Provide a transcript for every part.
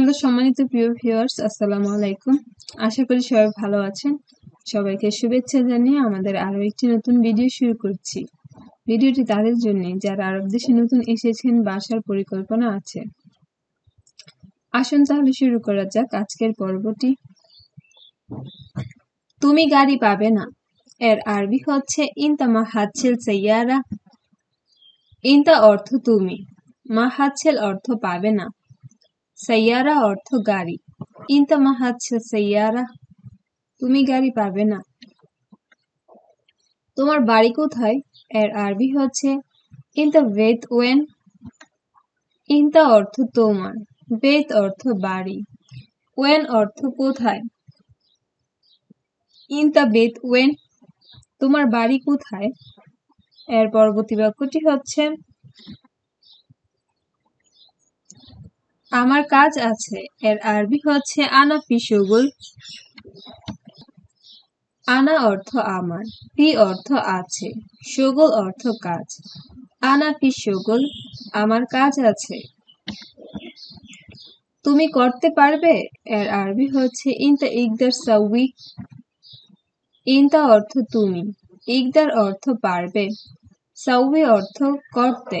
Hello সম্মানিত প্রিয় viewers, আসসালামু আলাইকুম। আশা করি সবাই ভালো আছেন। সবাইকে শুভেচ্ছা জানিয়ে আমাদের আরও একটি নতুন ভিডিও শুরু করছি। ভিডিওটি তাদের জন্য যারা আরব দেশে নতুন এসেছেন বা আসার পরিকল্পনা আছে। আসুন তাহলে শুরু করা যাক আজকের পর্বটি। তুমি গাড়ি পাবে না। এর আরবি হচ্ছে ইনতামা হাতছেল সাইয়ারা। ইনতা অর্থ তুমি। মা হাতছেল অর্থ পাবে না। সাইয়ারা অর্থ গাড়ি। ইনতা মাহাচ্ছে সাইয়ারা, তুমি গাড়ি পাবে না। তোমার বাড়ি কোথায়? এর আরবি হচ্ছে, ইনতা বেত ওয়েন, ইনতা অর্থ তোমার, বেত অর্থ বাড়ি, ওয়েন অর্থ কোথায়? ইনতা বেত ওয়েন, তোমার বাড়ি কোথায়? এর পরবর্তী বাক্যটি হচ্ছে আমার কাজ আছে। এর আরবি হচ্ছে আনা পি সুগুল আনা অর্থ আমার পি অর্থ আছে সুগুল অর্থ কাজ। আনা পি সুগুল আমার কাজ আছে। তুমি করতে পারবে? এর আরবি হচ্ছে ইনতা ইকদার সাউই ইনতা অর্থ তুমি, ইকদার অর্থ পারবে। সাউই অর্থ করতে।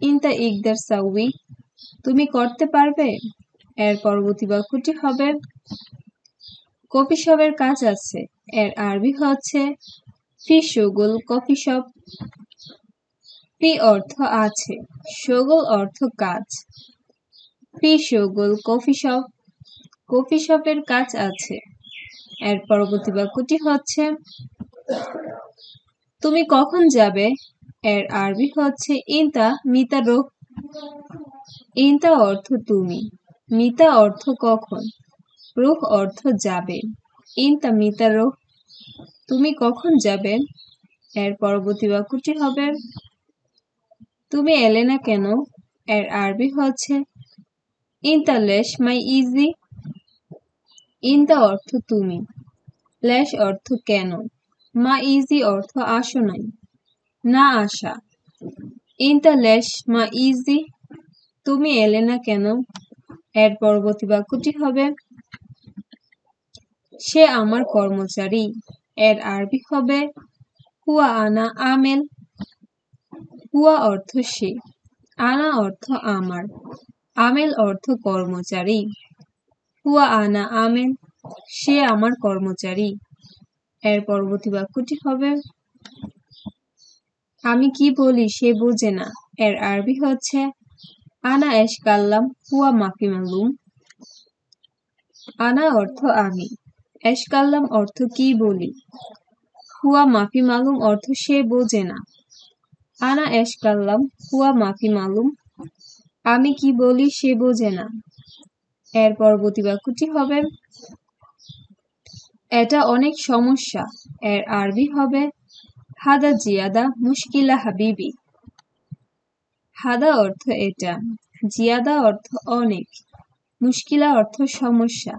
ইনতা ইকদার সাউই তুমি করতে পারবে? এর পরবর্তী বাক্যটি হবে, কফি শপের কাজ আছে। এর আরবি হচ্ছে ফি সুগুল কফি শপ। ফি অর্থ আছে। সুগুল অর্থ কাজ। ফি সুগুল কফি শপ। কফি শপের কাজ আছে। এর পরবর্তী বাক্যটি হচ্ছে, তুমি কখন যাবে? এর আরবি হচ্ছে ইনতা মিতা রোহ ইনতা অর্থ তুমি, মিতা অর্থ কখন রুহ অর্থ যাবে, ইনতা মিতা রুহ তুমি কখন যাবে, এর পরবর্তী বাক্যটি হবে, তুমি এলে না কেন, এর আরবি হচ্ছে, ইনতা লেশ মাই ইজি, ইনতা অর্থ তুমি, লেশ অর্থ কেন, মা ইজি অর্থ আসো নাই, না আসা, ইনতা লেশ মা ইজি তুমি এলে না কেন? এর পরবর্তী বাক্যটি হবে, সে আমার কর্মচারী। এর আরবি হবে, হুয়া আনা আমেল। হুয়া অর্থ সে, আনা অর্থ আমার, আমেল অর্থ কর্মচারী। হুয়া আনা আমেল, সে আমার কর্মচারী। এর পরবর্তী বাক্যটি হবে, আমি কি বলি সে বোঝে না। এর আরবি হচ্ছে আনা এশ কাল্লাম হুয়া মাফি মালুম। আনা অর্থ আমি। এশ কাল্লাম অর্থ কি বলি? হুয়া মাফি মালুম অর্থ সে বোঝে না। আনা এশ কাল্লাম হুয়া মাফি মালুম। আমি কি বলি সে বোঝে না। এর পরবর্তী বাক্যটি হবে, এটা অনেক সমস্যা। এর আরবি হবে, হাদা জিয়াদা মুশকিলা হাবিবি। হাদা অর্থ এটা, জিয়াদা অর্থ অনেক, মুশকিলা অর্থ সমস্যা।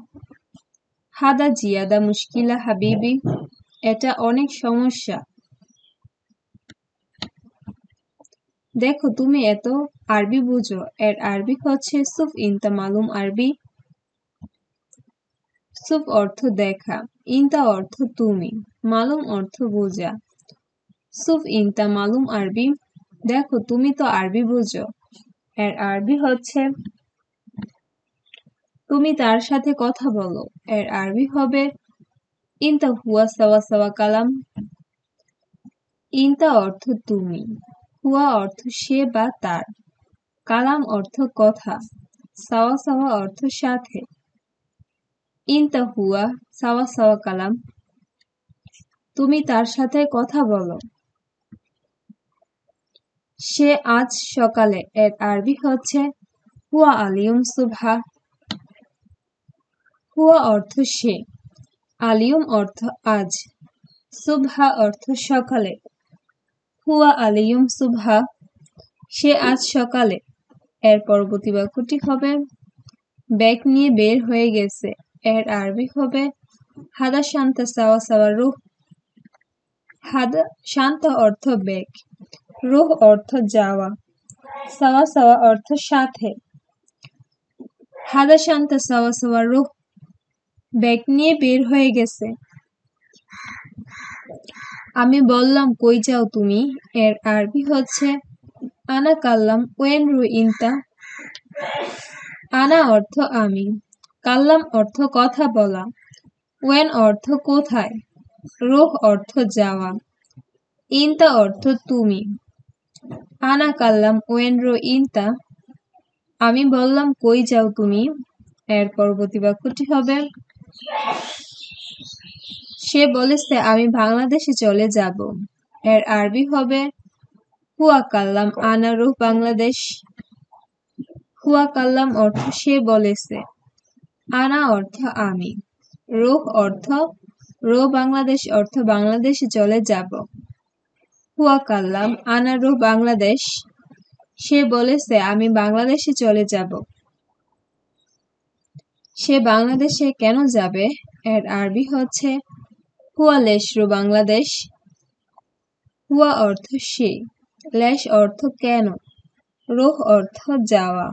হাদা জিয়াদা মুশকিলা হাবিবি, এটা অনেক সমস্যা। দেখো, তুমি এত আরবি বুঝো, এর আরবি হচ্ছে সুফ ইনতা মালুম আরবি। সুফ অর্থ দেখা, ইনতা অর্থ তুমি, মালুম অর্থ বোঝা। সুফ ইনতা মালুম আরবি। দেখো, তুমি তো আরবি বুঝো। এর আরবি হচ্ছে, তুমি তার সাথে কথা বলো। এর আরবি হবে, ইনতা হুয়া সাওয়া সাওয়া কালাম। ইনতা অর্থ তুমি, হুয়া অর্থ সে বা তার। কালাম অর্থ কথা, সাওয়া সাওয়া অর্থ সাথে। ইনতা হুয়া সাওয়া সাওয়া কালাম, তুমি তার সাথে কথা বলো। সে আজ সকালে এর আরবি হচ্ছে, হুয়া আলিয়ম সুভা হুয়া অর্থ সে। আলিয়ম অর্থ আজ। সুভা অর্থ সকালে। হুয়া আলিয়ম সুভা সে আজ সকালে। এর পরবর্তী বাক্যটি হবে, ব্যাগ নিয়ে বের হয়ে গেছে। এর আরবি হবে, হাদা শান্ত সাওয়া সাওয়া রুহ। হাদা শান্ত অর্থ ব্যাগ। রুহ অর্থ যাওয়া। সাওয়া সাওয়া অর্থ সাথে। হাদা শান্তা সাওয়া সাওয়া রোহ ব্যাগ নিয়ে বের হয়ে গেছে। আমি বললাম, কই যাও তুমি? এর আরবি হচ্ছে, আনা কাল্লাম ওয়েন রু ইনতা। আনা অর্থ আমি। কাল্লাম অর্থ কথা বলা। ওয়েন অর্থ কোথায়? রোহ অর্থ যাওয়া। ইনতা অর্থ তুমি। আনা কাল্লাম, ওয়েনরো, ইনতা। আমি বললাম, কই যাও তুমি? এর পরবর্তী বাক্যটি হবে, সে বলেছে, আমি বাংলাদেশে চলে যাব। এর আরবি হবে, হুয়া কাল্লাম, আনা রুহ বাংলাদেশ। হুয়া কাল্লাম অর্থ, সে বলেছে, আনা অর্থ, আমি। রুহ অর্থ রো বাংলাদেশ অর্থ, বাংলাদেশে চলে যাব। হুয়া কাল্লাম আনা বাংলাদেশ। সে বলেছে, আমি বাংলাদেশে চলে যাব। সে বাংলাদেশে কেন যাবে? এর আরবি হচ্ছে, হুয়া লেশরু বাংলাদেশ। হুয়া অর্থ সে, লেশ অর্থ কেন? রোহ অর্থ যাওয়া।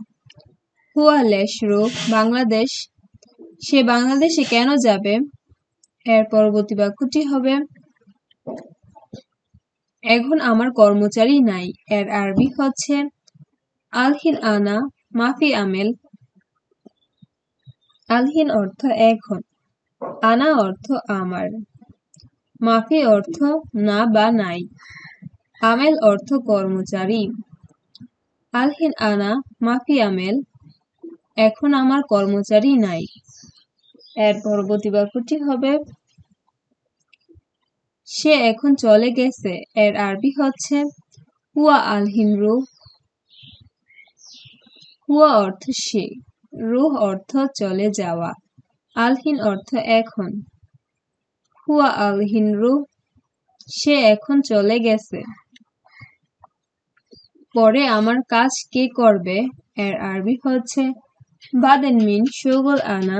হুয়া লেশরু বাংলাদেশ। সে বাংলাদেশে কেন যাবে? এর পরবর্তী বাক্যটি হবে এখন আমার কর্মচারী নাই। এর আরবি হচ্ছে আলহিন আনা মাফি আমেল। আলহিন অর্থ এখন। আনা অর্থ আমার। মাফি অর্থ না বা নাই। আমেল অর্থ কর্মচারী। আলহিন আনা মাফি আমেল। এখন আমার কর্মচারী নাই। এর পরবর্তী বাক্যটি হবে সে এখন চলে গেছে। এর আরবি হচ্ছে, হুয়া আলহিন রুহ হুয়া অর্থ সে, রুহ অর্থ চলে যাওয়া। আলহিন অর্থ এখন। হুয়া আলহিন রুহ সে এখন চলে গেছে। পরে আমার কাজ কে করবে? এর আরবি হচ্ছে, বাদেন মিন শোগল আনা।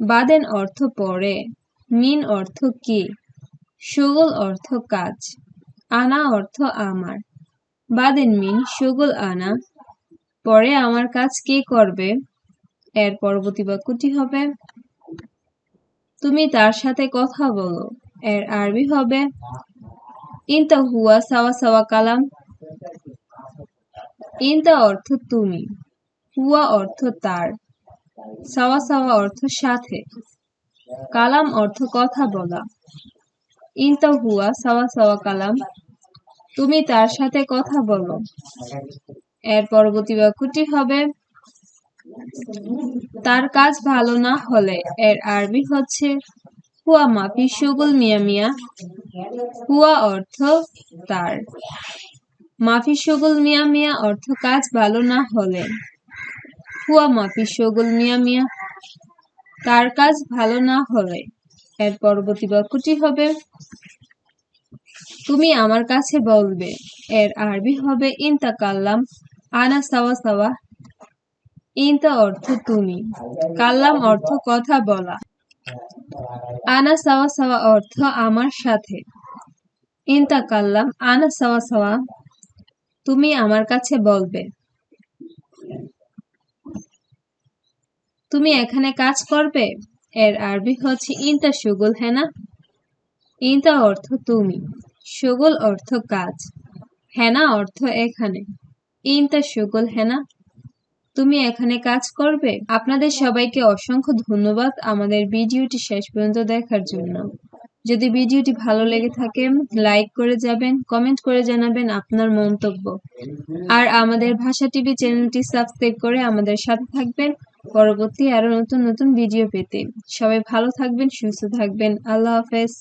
বাদেন অর্থ পরে, মিন অর্থ কে? শোগল অর্থ কাজ, আনা অর্থ আমার। বাদেন মিন শোগল আনা, পরে আমার কাজ কে করবে? এর পরবর্তী বাক্যটি হবে, তুমি তার সাথে কথা বলো, এর আরবি হবে, ইনতা হুয়া সাওয়া সাওয়া কালাম। ইনতা অর্থ তুমি, হুয়া অর্থ তার, সাওয়া সাওয়া অর্থ সাথে। কালাম অর্থ কথা বলা। ইনতা হুয়া, সাওয়া সাওয়া কালাম। তুমি তার সাথে কথা বলো। এর পরবর্তী বাক্যটি হবে, তার কাজ ভালো না হলে এর আরবি হচ্ছে হুয়া মাফি সুগুল মিয়া মিয়া। হুয়া অর্থ তার। মাফি সুগুল মিয়া মিয়া অর্থ কাজ ভালো না হলে। হুয়া মাফি সুগুল মিয়া মিয়া, তার কাজ ভালো না হলে। এর পরবর্তী বাক্যটি হবে, তুমি আমার কাছে বলবে, এর আরবি হবে ইনতা কাল্লাম আনা সাওয়া সাওয়া। ইনতা অর্থ তুমি, কাল্লাম অর্থ কথা বলা। আনা সাওয়া সাওয়া অর্থ আমার সাথে। ইনতা কাল্লাম আনা সাওয়া সাওয়া, তুমি আমার কাছে বলবে। তুমি এখানে কাজ করবে? এর আরবি হচ্ছে ইনতা সুগুল হ্যাঁ না? ইনতা অর্থ তুমি, সুগুল অর্থ কাজ হেনা অর্থ এখানে? ইনতা সুগুল হেনা তুমি এখানে কাজ করবে? আপনাদের সবাইকে অসংখ্য ধন্যবাদ আমাদের ভিডিওটি শেষ পর্যন্ত দেখার জন্য। যদি ভিডিওটি ভালো লেগে থাকে, লাইক করে যাবেন, কমেন্ট করে জানাবেন আপনার মন্তব্য। আর আমাদের ভাষা টিভি চ্যানেলটি সাবস্ক্রাইব করে আমাদের সাথে থাকবেন। পরবর্তী আরও নতুন নতুন ভিডিও পেতে। সবাই ভালো থাকবেন সুস্থ থাকবেন। আল্লাহ হাফেজ।